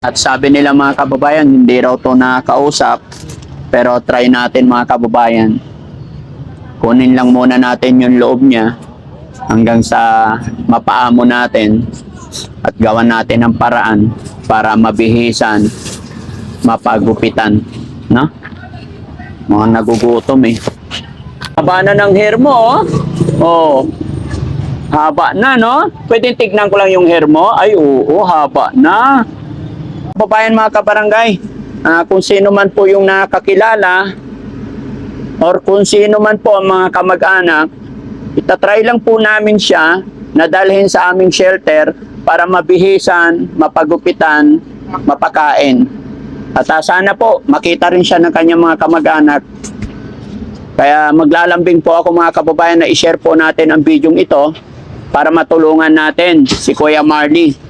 At sabi nila mga kababayan, hindi raw to nakakausap. Pero try natin mga kababayan. Kunin lang muna natin yung loob niya hanggang sa mapaamo natin at gawan natin ng paraan para mabihisan, mapagupitan. No? Mga nagugutom eh. Haba na ng hair mo, oh. Oh. Haba na, no? Pwede tignan ko lang yung hair mo. Ay, oo, haba na. Babayan mga kabarangay, ah, kung sino man po yung nakakilala or kung sino man po ang mga kamag-anak, itatry lang po namin siya na dalhin sa aming shelter para mabihisan, mapagupitan, mapakain. At ah, sana po makita rin siya ng kanyang mga kamag-anak. Kaya maglalambing po ako mga kababayan na i-share po natin ang video ito para matulungan natin si Kuya Marley.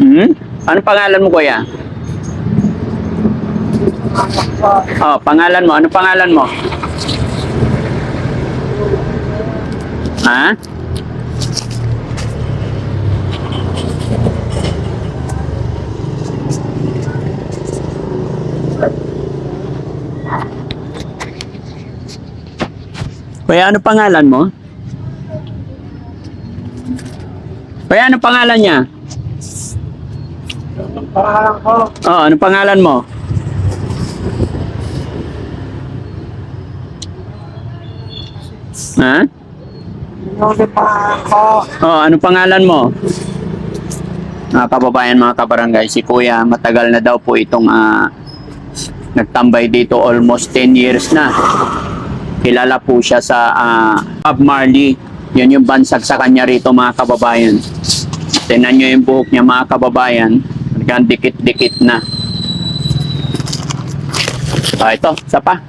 Hmm? Ano pangalan mo, kuya? Oh, pangalan mo. Ano pangalan mo? Ha? Kuya, ano pangalan mo? Kuya, ano pangalan niya? Pangalan ko, Oh, ano pangalan mo? Ha? Nuli pangalan ko, Oh, ano pangalan mo? Mga kababayan, mga kabarangay, si Kuya, matagal na daw po itong ah, nagtambay dito almost 10 years na. Kilala po siya sa ah, Bob Marley. Yun yung bansag sa kanya rito mga kababayan. Tingnan nyo yung buhok niya mga kababayan. Hanggang dikit-dikit na. Ah, ito, isa pa.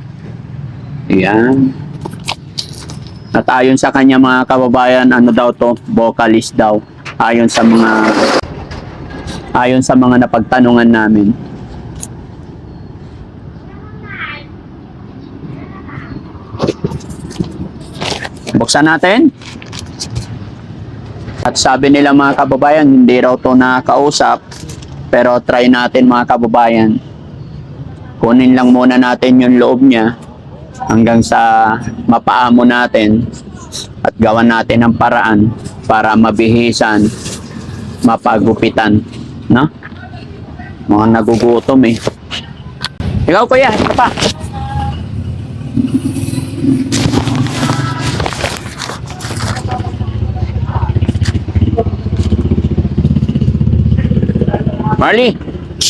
Ayan. At ayon sa kanya mga kababayan, ano daw to, vocalist daw. Ayon sa mga ayon sa mga napagtanungan namin. Buksan natin. At sabi nila mga kababayan, hindi raw to nakakausap. Pero try natin mga kababayan. Kunin lang muna natin yung loob niya hanggang sa mapaamo natin at gawan natin ng paraan para mabihisan, mapagupitan, no? Mga nagugutom eh. Ikaw kuya, ito pa. Marley,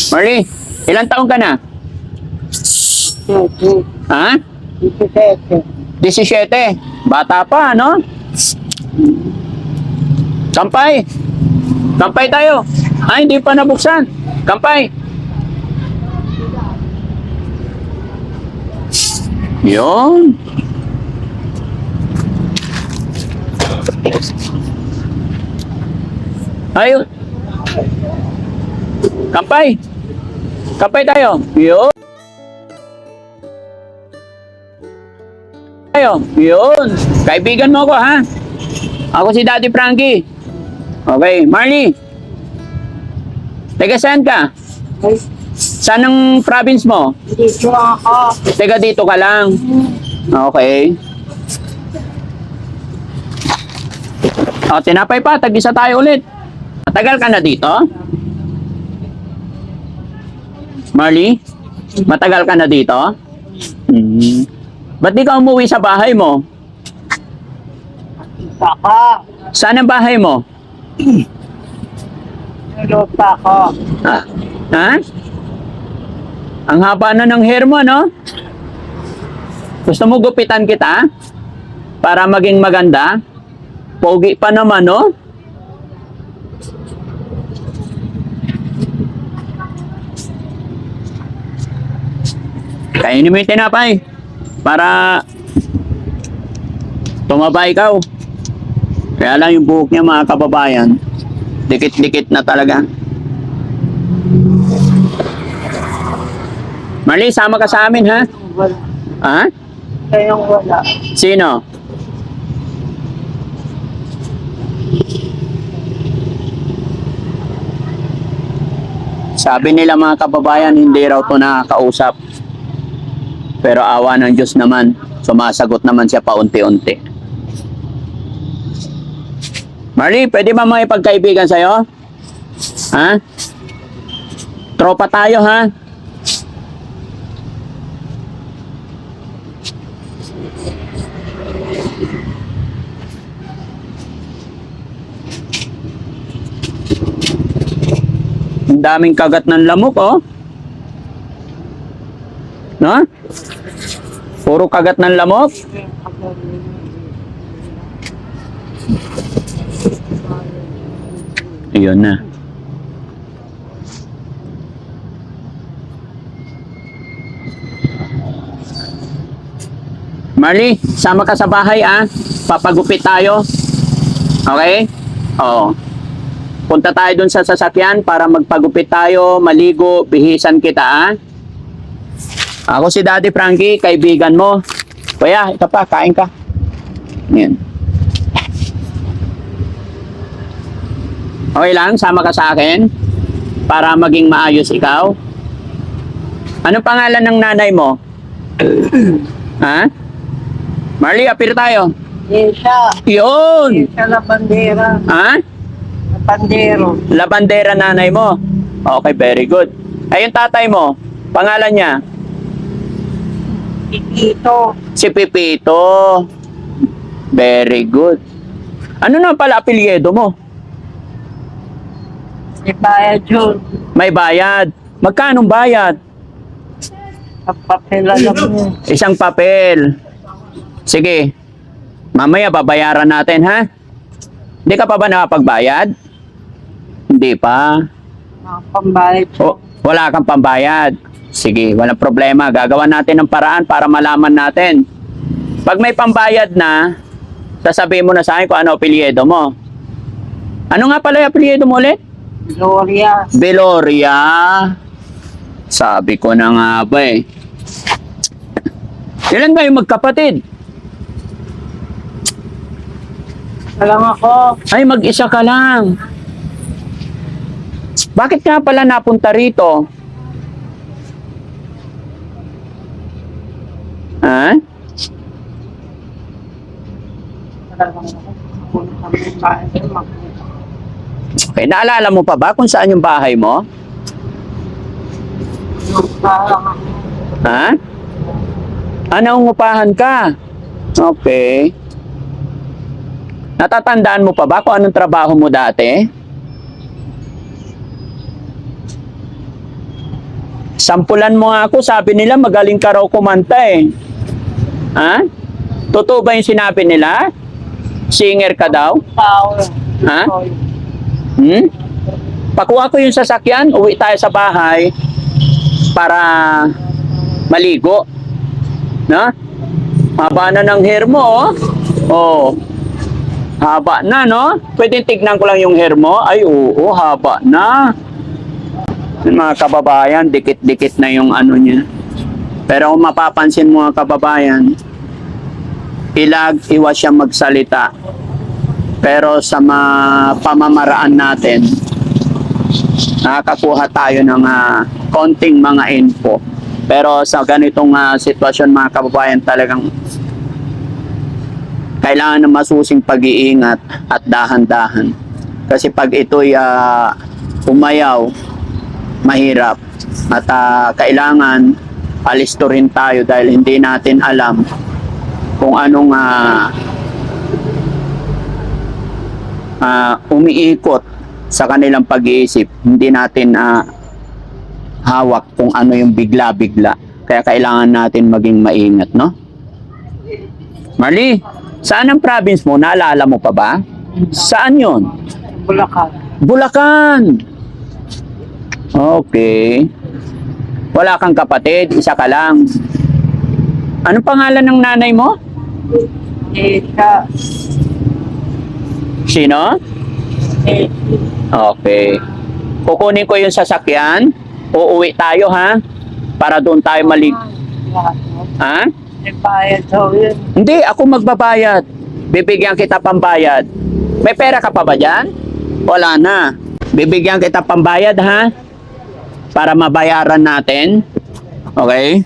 Marley, ilang taon ka na? Titi, Ha? Titi Tete, 17. Bata pa, no? Kampay! Kampay tayo! Ay, hindi pa nabuksan. Kampay! Yun. Ayun. Kampay! Kampay tayo! Yun! Tayo! Yun! Kaibigan mo ako ha! Ako si Daddy Frankie. Okay, Marley! Taga saan ka? Ay. Saan ang province mo? Dito ako. Taga dito ka lang? Okay. O, tinapay pa. Tag-isa tayo ulit. Matagal ka na dito? Marley? Matagal ka na dito? Hmm. Ba't di ka umuwi sa bahay mo? Saka, Saan ang bahay mo? nilupa ko. Ah, ha? Ang haba na ng hair mo, no? Gusto mo gupitan kita? Para maging maganda? Pogi pa naman, no? Kainin mo yung tinapay. Para tumaba ikaw. Kaya lang yung buhok niya mga kababayan, dikit-dikit na talaga. Marley, sama ka sa amin, ha? Wala. Ha? Kayong wala. Sino? Sabi nila mga kababayan, hindi raw to nakakausap. Pero awa ng Diyos naman, sumasagot naman siya paunti-unti. Marley, pwede ba mga ipagkaibigan sa'yo? Ha? Tropa tayo, ha? Ang daming kagat ng lamok, oh. No? Puro kagat ng lamok. Ayun na. Marley, sama ka sa bahay ah. Papagupit tayo. Okay? Oo. Punta tayo dun sa sasakyan para magpagupit tayo, maligo, bihisan kita ah. Ako si Daddy Frankie, kaibigan mo. Kuya, ito pa, kain ka. Yan. Okay lang, sama ka sa akin para maging maayos ikaw. Anong pangalan ng nanay mo? ha? Marley, apir tayo. Isa. Yun! Isa na bandera. Ha? Na bandero. Labandera nanay mo. Okay, very good. Ay, yung tatay mo, pangalan niya? Ikito. Si Pipito. Very good. Ano na pala apelyido mo? Si Baya Jun. May bayad. Magkano bayad? Kapapila lang mo. Isang papel. Sige. Mamaya babayaran natin, ha? Hindi ka pa ba nakapagbayad? Hindi pa. Pambayad. O, wala kang pambayad. Sige, walang problema. Gagawa natin ng paraan para malaman natin. Pag may pambayad na, sasabihin mo na sa akin kung ano apelyido mo. Ano nga pala yung apelyido mo ulit? Gloria. Beloria. Sabi ko na nga ba eh. Ilan kayo magkapatid? Alam ako. Ay, mag-isa ka lang. Bakit nga pala napunta rito? Ha? Okay, naalala mo pa ba kung saan yung bahay mo? Ha? Ah, nangungupahan ka? Okay. Natatandaan mo pa ba kung anong trabaho mo dati? Sampulan mo nga ako, sabi nila magaling ka raw kumanta eh. Ha? Totoo ba yung sinabi nila? Singer ka daw? Tao. Ha? Hmm? Pakuha ko yung sasakyan, uwi tayo sa bahay para maligo. Na? Haba na ng hair mo, oh. Oh. Haba na, no? Pwede tignan ko lang yung hair mo. Ay, oo, haba na. Yung mga kababayan, dikit-dikit na yung ano niya. Pero kung mapapansin mga kababayan, ilag, iwas siya magsalita. Pero sa ma- pamamaraan natin, nakakakuha tayo ng ah, konting mga info. Pero sa ganitong ah, sitwasyon mga kababayan talagang kailangan ng masusing pag-iingat at dahan-dahan. Kasi pag ito'y ah, umayaw, mahirap. At ah, kailangan alisto rin tayo dahil hindi natin alam kung anong ah, ah, umiikot sa kanilang pag-iisip. Hindi natin ah, hawak kung ano yung bigla-bigla. Kaya kailangan natin maging maingat, no? Marley, saan ang province mo? Naalala mo pa ba? Saan yon? Bulacan. Bulacan. Okay. Wala kang kapatid, isa ka lang. Anong pangalan ng nanay mo? Eh, ka, Sino? eh, Okay. Kukunin ko yung sasakyan. Uuwi tayo ha. Para doon tayo mo. Ha? Bayad daw yun. Hindi, ako magbabayad. Bibigyan kita pambayad. May pera ka pa ba dyan? Wala na. Bibigyan kita pambayad ha? Para mabayaran natin. Okay?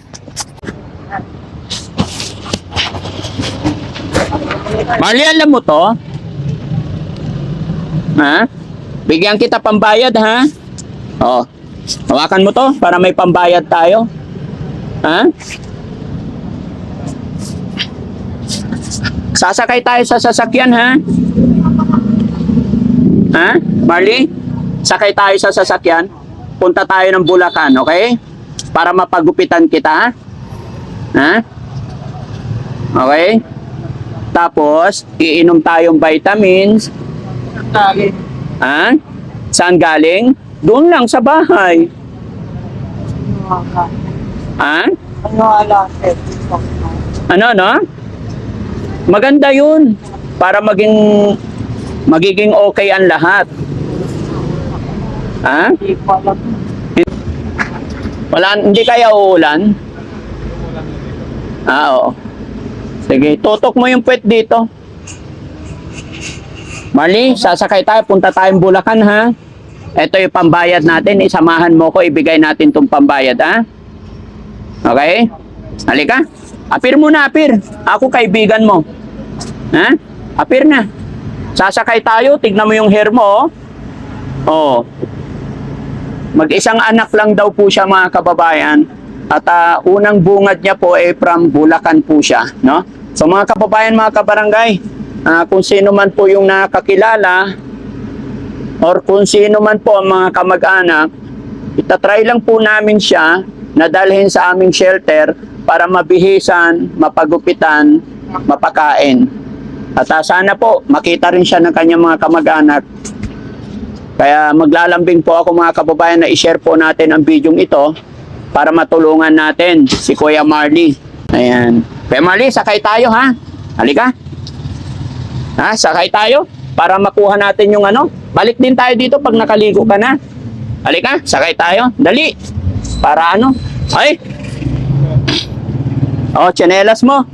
Marley, alam mo to? Ha? Bigyan kita pambayad ha? Oh. Hawakan mo to para may pambayad tayo. Ha? Sasakay tayo sa sasakyan, ha? Ha? Marley? Sakay tayo sa sasakyan. Punta tayo ng Bulacan, okay? Para mapagupitan kita, ha? Okay? Tapos, iinom tayong vitamins. Galing. Ha? Saan galing? Doon lang sa bahay. Ha? Ano alam? Eh, Ano, no? Maganda yun. Para maging magiging okay ang lahat. Ha? Hindi ko alam. Wala, hindi kaya uulan? Ah, oo. Sige, tutok mo yung puwet dito. Marley, sasakay tayo, punta tayong Bulacan, ha? Ito yung pambayad natin, isamahan mo ko, ibigay natin tong pambayad, ha? Okay? Halika. Apir muna, apir. Ako kaibigan mo. Ha? Apir na. Sasakay tayo, tignan mo yung hair mo, oh. Oh. Mag-isang anak lang daw po siya mga kababayan. At ah, unang bungad niya po ay from Bulacan po siya, no? So mga kababayan, mga kabarangay, ah, kung sino man po yung nakakilala or kung sino man po ang mga kamag-anak, itatry lang po namin siya na dalhin sa aming shelter para mabihisan, mapagupitan, mapakain. At ah, sana po makita rin siya ng kanyang mga kamag-anak kaya maglalambing po ako mga kababayan na i-share po natin ang video ito para matulungan natin si Kuya Marley. Ayan. Kuya Marley, sakay tayo ha. Halika. Ha, sakay tayo para makuha natin yung ano. Balik din tayo dito pag nakaligo ka na. Halika, sakay tayo. Dali. Para ano? Ay. Oh, tsinelas mo.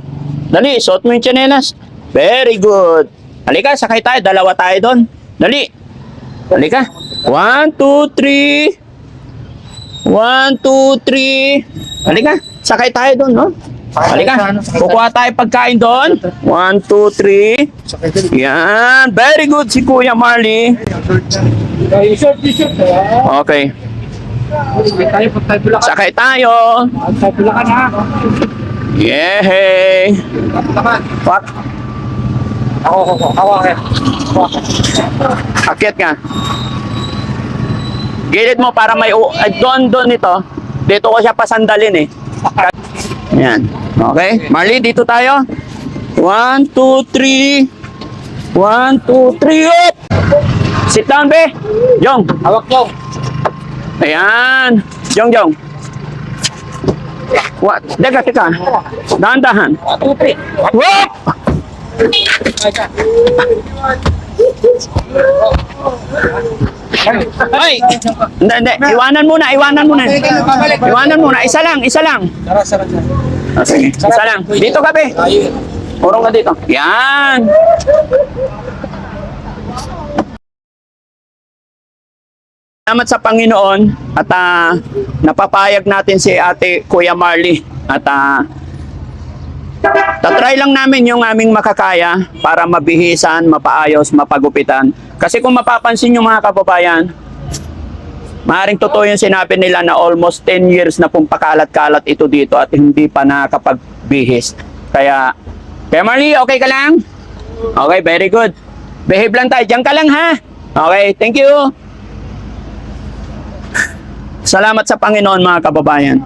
Dali, suot mo yung tsinelas. Very good. Halika, sakay tayo. Dalawa tayo doon. Dali. Halika. One, two, three. One, two, three. Halika. Sakay tayo doon, no? Halika. Kukuha tayo pagkain doon. One, two, three. Yan. Very good si Kuya Marley. Okay. Sakay tayo. Yehey. Ako, ako, ako, ako. Akyat ka. Gilid mo para may u- ay, doon doon ito. Dito ko siya pasandalin eh. Yan. Okay. Marley, dito tayo. One, two, three. One, two, three. Up! Sit down, be. Jong. Hawak daw. Ayan. Jong, Jong. What? Teka, teka. Dahan-dahan. Tupi. Whoop! Ay! Hindi, hindi. Iwanan muna, iwanan muna. Iwanan muna. Isa lang, isa lang. Tara, tara, tara. Ah, sige, isa lang. Dito ka, be. Urong ka dito. Yan. Salamat sa Panginoon at ah, napapayag natin si Ate Kuya Marley at ah, Tatry lang namin yung aming makakaya para mabihisan, mapaayos, mapagupitan. Kasi kung mapapansin nyo mga kababayan, maaaring totoo yung sinabi nila na almost 10 years na pong pakalat-kalat ito dito at hindi pa nakapagbihis. Kaya, Marley, okay ka lang? Okay, very good. Behave lang tayo. Diyan ka lang ha. Okay, thank you. Salamat sa Panginoon mga kababayan.